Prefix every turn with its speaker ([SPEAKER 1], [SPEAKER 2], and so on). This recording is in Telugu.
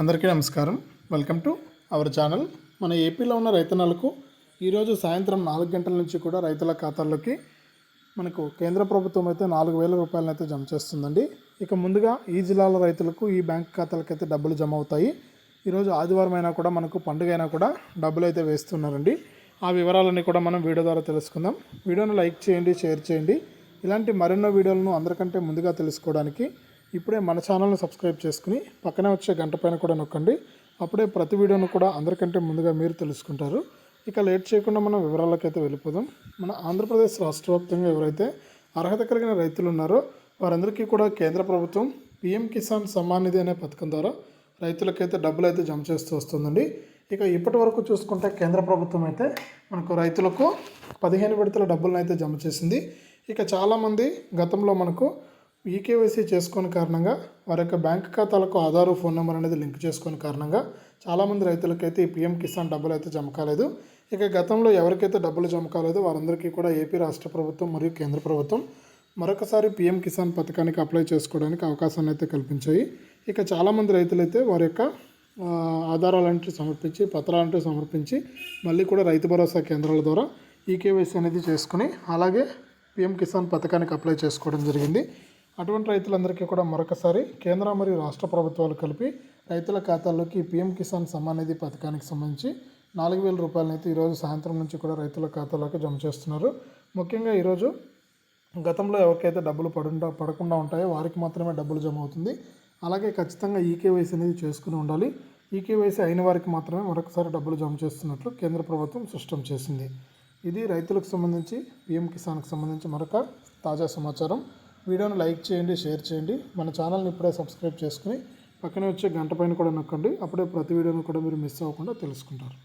[SPEAKER 1] అందరికీ నమస్కారం. Welcome to our channel. మన ఏపీలో ఉన్న రైతన్నలకు ఈరోజు సాయంత్రం నాలుగు గంటల నుంచి కూడా రైతుల ఖాతాల్లోకి మనకు కేంద్ర ప్రభుత్వం అయితే నాలుగు వేల రూపాయలను అయితే జమ చేస్తుందండి. ఇక ముందుగా ఈ జిల్లాల రైతులకు ఈ బ్యాంక్ ఖాతాలకైతే డబ్బులు జమ అవుతాయి. ఈరోజు ఆదివారం అయినా కూడా మనకు పండుగ అయినా కూడా డబ్బులు అయితే వేస్తున్నారండి. ఆ వివరాలన్నీ కూడా మనం వీడియో ద్వారా తెలుసుకుందాం. వీడియోను లైక్ చేయండి షేర్ చేయండి. ఇలాంటి మరెన్నో వీడియోలను అందరికంటే ముందుగా తెలుసుకోవడానికి ఇప్పుడే మన ఛానల్ని సబ్స్క్రైబ్ చేసుకుని పక్కనే వచ్చే గంట పైన కూడా నొక్కండి. అప్పుడే ప్రతి వీడియోను కూడా అందరికంటే ముందుగా మీరు తెలుసుకుంటారు. ఇక లేట్ చేయకుండా మనం వివరాలకైతే వెళ్ళిపోదాం. మన ఆంధ్రప్రదేశ్ రాష్ట్ర వ్యాప్తంగా ఎవరైతే అర్హత కలిగిన రైతులు ఉన్నారో వారందరికీ కూడా కేంద్ర ప్రభుత్వం పిఎం కిసాన్ సమ్మాన్ నిధి అనే పథకం ద్వారా రైతులకైతే డబ్బులు అయితే జమ చేస్తూ వస్తుందండి. ఇక ఇప్పటి వరకు చూసుకుంటే కేంద్ర ప్రభుత్వం అయితే మనకు రైతులకు పదిహేను విడతల డబ్బులను అయితే జమ చేసింది. ఇక చాలామంది గతంలో మనకు ఈకేవైసీ చేసుకుని కారణంగా వారి యొక్క బ్యాంక్ ఖాతాలకు ఆధారు ఫోన్ నెంబర్ అనేది లింక్ చేసుకుని కారణంగా చాలామంది రైతులకైతే ఈ పిఎం కిసాన్ డబ్బులు అయితే జమ కాలేదు. ఇక గతంలో ఎవరికైతే డబ్బులు జమ కాలేదో వారందరికీ కూడా ఏపీ రాష్ట్ర ప్రభుత్వం మరియు కేంద్ర ప్రభుత్వం మరొకసారి పిఎం కిసాన్ పథకానికి అప్లై చేసుకోవడానికి అవకాశాన్ని అయితే కల్పించాయి. ఇక చాలామంది రైతులైతే వారి యొక్క ఆధారాలంటూ సమర్పించి పత్రాలంటూ సమర్పించి మళ్ళీ కూడా రైతు భరోసా కేంద్రాల ద్వారా ఈకేవైసీ అనేది చేసుకుని అలాగే పిఎం కిసాన్ పథకానికి అప్లై చేసుకోవడం జరిగింది. అటువంటి రైతులందరికీ కూడా మరొకసారి కేంద్ర మరియు రాష్ట్ర ప్రభుత్వాలు కలిపి రైతుల ఖాతాల్లోకి పీఎం కిసాన్ సమ్మాన్ నిధి పథకానికి సంబంధించి నాలుగు వేల రూపాయలనైతే ఈరోజు సాయంత్రం నుంచి కూడా రైతుల ఖాతాలోకి జమ చేస్తున్నారు. ముఖ్యంగా ఈరోజు గతంలో ఎవరికైతే డబ్బులు పడుండా పడకుండా ఉంటాయో వారికి మాత్రమే డబ్బులు జమ అవుతుంది. అలాగే ఖచ్చితంగా ఈకేవైసీ అనేది చేసుకుని ఉండాలి. ఈకేవైసీ అయిన వారికి మాత్రమే మరొకసారి డబ్బులు జమ చేస్తున్నట్లు కేంద్ర ప్రభుత్వం స్పష్టం చేసింది. ఇది రైతులకు సంబంధించి పీఎం కిసాన్కి సంబంధించి మరొక తాజా సమాచారం. వీడియోను లైక్ చేయండి షేర్ చేయండి. మన ఛానల్ని ఇప్పుడే సబ్స్క్రైబ్ చేసుకుని పక్కనే వచ్చే గంట పైన కూడా నొక్కండి. అప్పుడే ప్రతి వీడియోను కూడా మీరు మిస్ అవ్వకుండా తెలుసుకుంటారు.